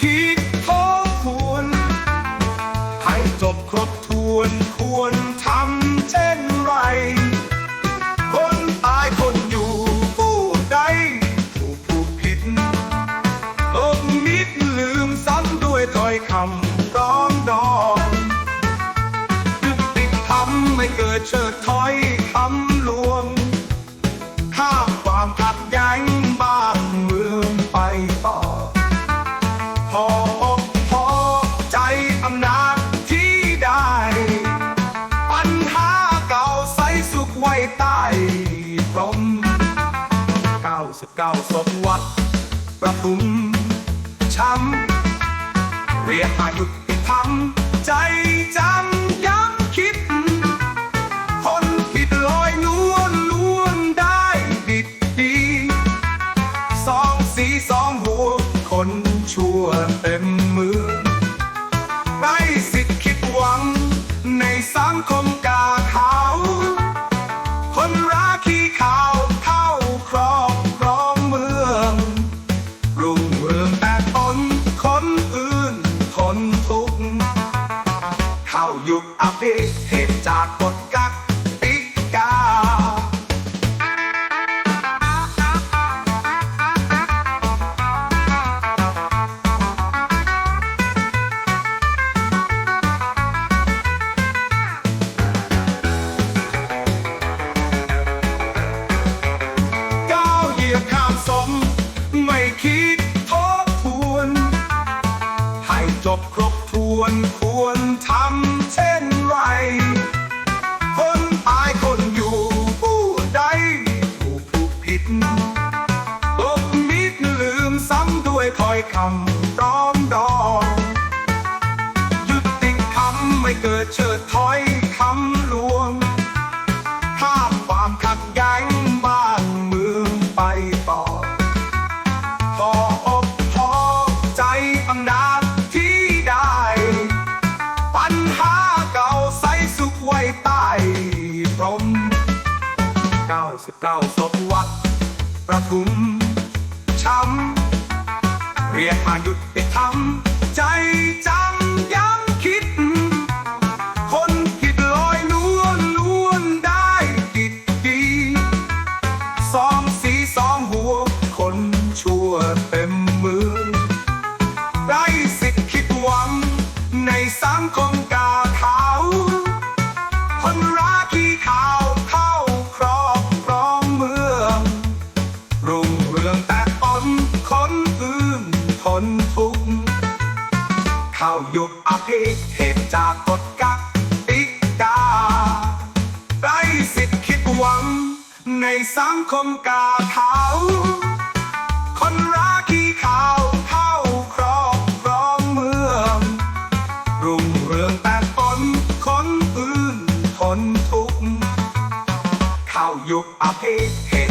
คิดทบทวน ให้จบครบถ้วนควรทำเช่นไร คนตายคนอยู่ผู้ใดผู้ผู้ผิดลบมิดลืมซ้ำด้วยถ้อยคำร้องดองดึกติดทำไม่เกิดเชิดถ้อยคำลวงข้ามความขัดแย้ง ไว้ใต้พรม99ศตวรรษประทุมช้ำเรียกมายุดติดทำใจจำย้ำคิด คนผิดลอยนวลล้วนได้ดิดดีสองสีสองหัวคนชั่วเต็มมือไร้สิทธิ์คิดหวังในสังคม เข้ายุคอภิเหตุจากกฎกักติกา ก้าวเหยียบข้ามสม ไม่คิดทบทวน ให้จบครบ ควรควรทำเช่นไร คนตายคนอยู่ผู้ใดผู้ผู้ผิดลบมิดลืมซ้ำด้วยคอยคำร้องดองยุติคำไม่เกิดเชิดถอย 99ศตวรรษประทุมช้ำเรียกมาหยุดไปทำใจจ นทุกข์เข้ายุคอภิเหตุจากกฎกักติกาไร้สิทธิ์คิดหวัง ในสังคมกาขาวคนรักขี้ขาวเข้าครอบครองเมืองรุ่งเรืองแต่ตนคนอื่นทนทุกข์เข้าหยุคอภิเห